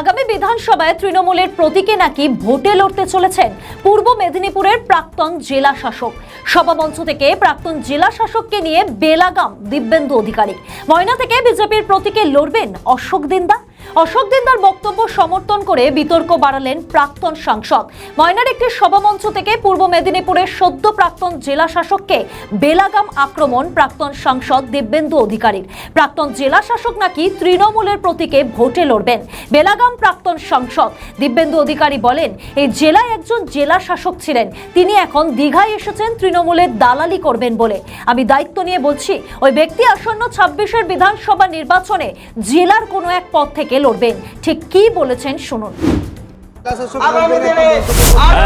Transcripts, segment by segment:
আগামী বিধানসভায় তৃণমূলের প্রতীকে নাকি ভোটে লড়তে চলেছেন পূর্ব মেদিনীপুরের প্রাক্তন জেলা শাসক। সভামঞ্চ থেকে প্রাক্তন জেলা শাসককে নিয়ে বেলাগাম দিব্যেন্দু অধিকারী। ময়না থেকে বিজেপির প্রতীকে লড়বেন অশোক দিন্দা। অশোক দিন্দার বক্তব্য সমর্থন করে বিতর্ক বাড়ালেন প্রাক্তন সাংসদ। ময়নার একটি সভামঞ্চ থেকে পূর্ব মেদিনীপুরের সদ্য প্রাক্তন জেলা শাসককে বেলাগাম আক্রমণ প্রাক্তন সাংসদ দিব্যেন্দু অধিকারীর। প্রাক্তন জেলা শাসক নাকি তৃণমূলের প্রতীকে ভোটে লড়বেন। বেলাগাম প্রাক্তন সাংসদ দিব্যেন্দু অধিকারী বলেন, এই জেলায় একজন জেলা শাসক ছিলেন। তিনি এখন দীঘায় এসেছেন, তৃণমূলের দালালি করবেন বলে। আমি দায়িত্ব নিয়ে বলছি, ওই ব্যক্তি আসন্ন ছাব্বিশের বিধানসভা নির্বাচনে জেলার কোনো এক পদ থেকে লড়বেন ঠিক কি বলেছেন শুনুন।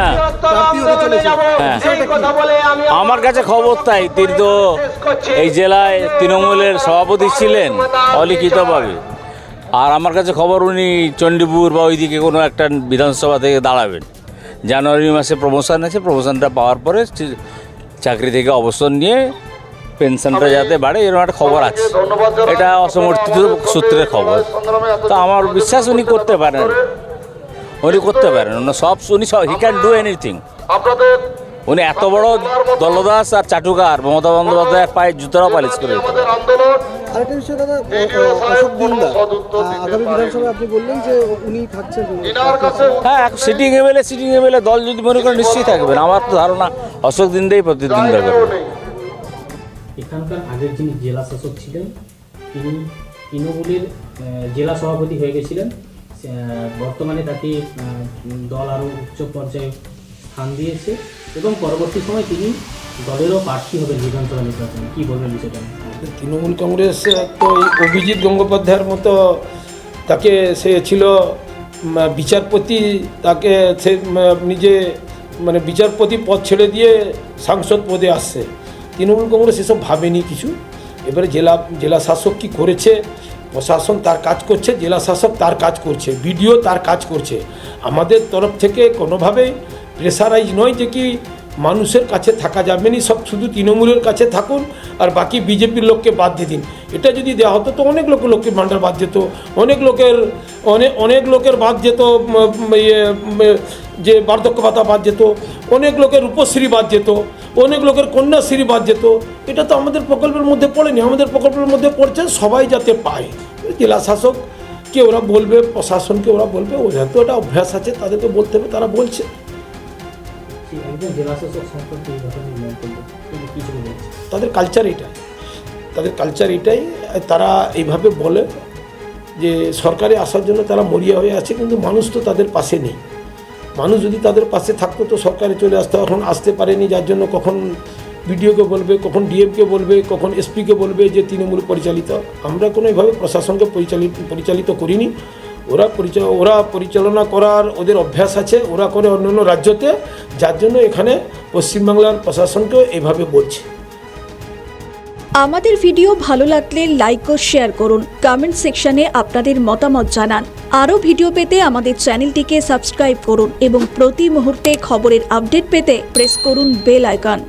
বৃহত্তর আন্দোলনে যাব। সেই কথা বলে আমি আমার কাছে খবর তাই তো এই জেলায় তৃণমূলের সভাপতি ছিলেন অলিখিতভাবে আর আমার কাছে খবর উনি চণ্ডীপুর বা ওইদিকে কোনো একটা বিধানসভা থেকে দাঁড়াবেন জানুয়ারি মাসে প্রমোশন আছে প্রমোশনটা পাওয়ার পরে চাকরি থেকে অবসর নিয়ে পেনশনটা যাতে বাড়ে এরকম একটা খবর আছে। এটা অসমর্থিত সূত্রের খবর। তো আমার বিশ্বাস উনি করতে পারেন। উনি করতে পারেন। উনি সব উনি সব হি ক্যান ডু এনিথিং আপনাদের উনি এত বড় দলদাস আর চাটুকার মমতা বন্দ্যোপাধ্যায়ের পায়ে জুতোরা পালিশ করে দিতে পারে। আমাদের আন্দোলন আরেকটা বিষয় দাদা অশোক দিন্দা কোনো সদুত্তর আহ, দিতে আগামী বিধানসভায় আপনি বললেন যে উনি থাকছেন হ্যাঁ সিটিং এমএলএ সিটিং এমএলএ দল যদি মনে করেন নিশ্চয়ই থাকবেন। আমার তো ধারণা অশোক দিনদেই প্রতিদ্বন্দ্বিতা জায়গাও করবে। এখানকার আগের যিনি জেলা শাসক ছিলেন, তিনি তৃণমূলের জেলা সভাপতি হয়ে গেছিলেন। বর্তমানে তাকে দল আরও উচ্চ পর্যায়ে স্থান দিয়েছে এবং পরবর্তী সময় তিনি দলেরও প্রার্থী হবেন বিধানসভা নির্বাচনে। কী বলবেন বিষয়টা? তৃণমূল কংগ্রেস তো অভিজিৎ গঙ্গোপাধ্যায়ের মতো তাকে সে ছিল বিচারপতি, তাকে সে নিজে মানে বিচারপতি পদ ছেড়ে দিয়ে সাংসদ পদে আসছে। তৃণমূল কংগ্রেস এসব ভাবেনি কিছু। এবারে জেলা জেলা শাসক কি করেছে? প্রশাসন তার কাজ করছে, জেলা শাসক তার কাজ করছে, বিডিও তার কাজ করছে। আমাদের তরফ থেকে কোনোভাবেই প্রেশারাইজ নয় যে কি মানুষের কাছে থাকা যাবে না সব শুধু তৃণমূলের কাছে থাকুন আর বাকি বিজেপির লোককে বাদ দিয়ে দিন। এটা যদি দেওয়া হতো তো অনেক লোকের লক্ষ্মীর ভাণ্ডার বাদ যেত অনেক লোকের অনেক অনেক লোকের বাদ যেত ইয়ে, যে বার্ধক্য ভাতা বাদ যেত অনেক লোকের রূপশ্রী বাদ যেত অনেক লোকের কন্যাশ্রী বাদ যেত। এটা তো আমাদের প্রকল্পের মধ্যে পড়েনি আমাদের প্রকল্পের মধ্যে পড়ছে সবাই যাতে পায়। জেলা শাসককে ওরা বলবে প্রশাসনকে ওরা বলবে ওদের তো একটা অভ্যাস আছে তাদেরকে বলতে হবে তারা বলছে। সম্পর্কে এই তিনি কিছু বলছেন তাদের কালচার এটাই। তাদের কালচার এটাই। তারা এইভাবে বলে যে সরকারে আসার জন্য তারা মরিয়া হয়ে আছে, কিন্তু মানুষ তো তাদের পাশে নেই। মানুষ যদি তাদের পাশে থাকতো তো সরকারে চলে আসতো। এখন আসতে পারেনি, যার জন্য কখন বিডিওকে বলবে, কখন ডিএমকে বলবে, কখন এসপিকে বলবে যে তৃণমূল পরিচালিত। আমরা কোনো এইভাবে প্রশাসনকে পরিচালিত পরিচালিত করিনি। ওরা ওরা পরিচালনা করার ওদের অভ্যাস আছে, ওরা করে অন্য অন্য রাজ্যতে, যার জন্য এখানে পশ্চিমবাংলার প্রশাসনকেও এইভাবে বলছে। আমাদের ভিডিও ভালো লাগলে লাইক ও শেয়ার করুন কমেন্ট সেকশনে আপনাদের মতামত জানান। আরও ভিডিও পেতে আমাদের চ্যানেলটিকে সাবস্ক্রাইব করুন এবং প্রতি মুহূর্তে খবরের আপডেট পেতে প্রেস করুন বেল আইকন